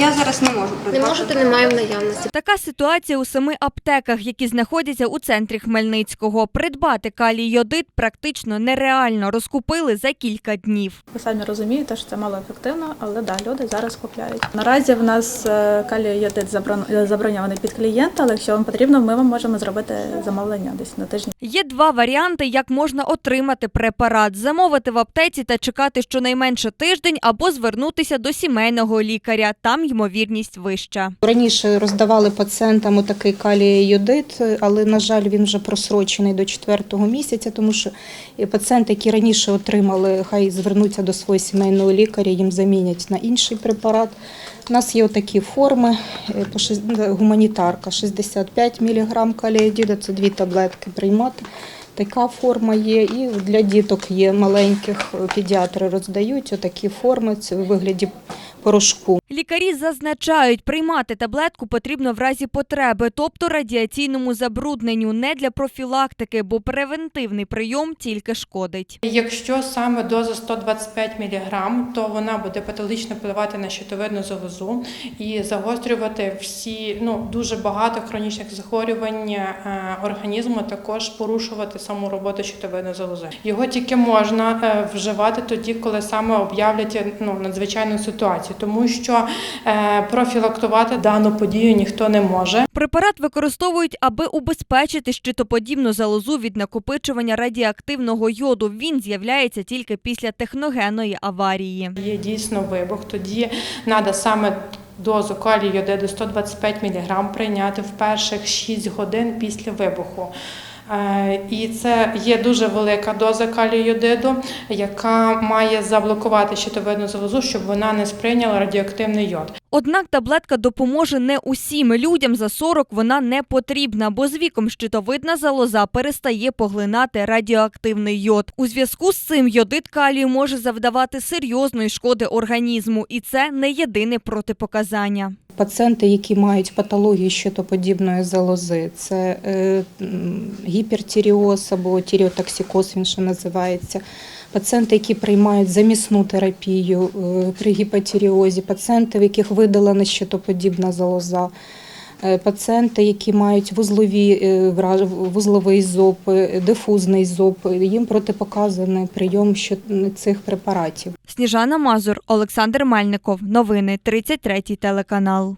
Я зараз не можу Не придбати. можете, немає в наявності. Така ситуація у семи аптеках, які знаходяться у центрі Хмельницького. Придбати калій йодит практично нереально. Розкупили за кілька днів. Ви самі розумієте, що це малоефективно, але да, люди зараз купляють. Наразі в нас е, калій йодит забран- заброньований під клієнта, але якщо вам потрібно, ми вам можемо зробити замовлення десь на тиждень. Є два варіанти, як можна отримати препарат: замовити в аптеці та чекати щонайменше тиждень, або звернутися до сімейного лікаря. Там ймовірність вища. Раніше роздавали пацієнтам такий калій йодит, але на жаль, він вже просрочений до четвертого місяця, тому що пацієнти, які раніше отримали, хай звернуться до свого сімейного лікаря, їм замінять на інший препарат. У нас є такі форми е, гуманітарка 65 мг калієдіда, це дві таблетки приймати. Така форма є, і для діток є маленьких педіатри роздають отакі форми, це у вигляді порошку. Лікарі зазначають, приймати таблетку потрібно в разі потреби, тобто радіаційному забрудненню, не для профілактики, бо превентивний прийом тільки шкодить. Якщо саме доза 125 мг, то вона буде патологічно впливати на щитовидну залозу і загострювати всі ну дуже багато хронічних захворювань е, організму, також порушувати саму роботу щитовидної залози. Його тільки можна е, вживати тоді, коли саме об'являть ну надзвичайну ситуацію, тому що е, профілактувати дану подію ніхто не може. Препарат використовують, аби убезпечити щитоподібну залозу від накопичування радіоактивного йоду. Він з'являється тільки після техногенної аварії. Є дійсно вибух, тоді треба саме дозу калію йодиду 125 мг прийняти в перших 6 годин після вибуху. Е, І це є дуже велика доза калію йодиду, яка має заблокувати щитовидну залозу, щоб вона не сприйняла радіоактивний йод. Однак таблетка допоможе не усім людям за 40 вона не потрібна, бо з віком щитовидна залоза перестає поглинати радіоактивний йод. У зв'язку з цим йодит калію може завдавати серйозної шкоди організму, і це не єдине протипоказання. Пацієнти, які мають патологію щитоподібної залози, це е, гіпертіріоз або тіріотоксикоз, він ще називається. Пацієнти, які приймають замісну терапію е, при гіпотіріозі, пацієнти, в яких видалена щитоподібна залоза, пацієнти, які мають вузлові, е, вузловий зоб, е, дифузний зоб, їм протипоказаний прийом цих препаратів. Сніжана Мазур, Олександр Мельников. Новини 33 телеканал.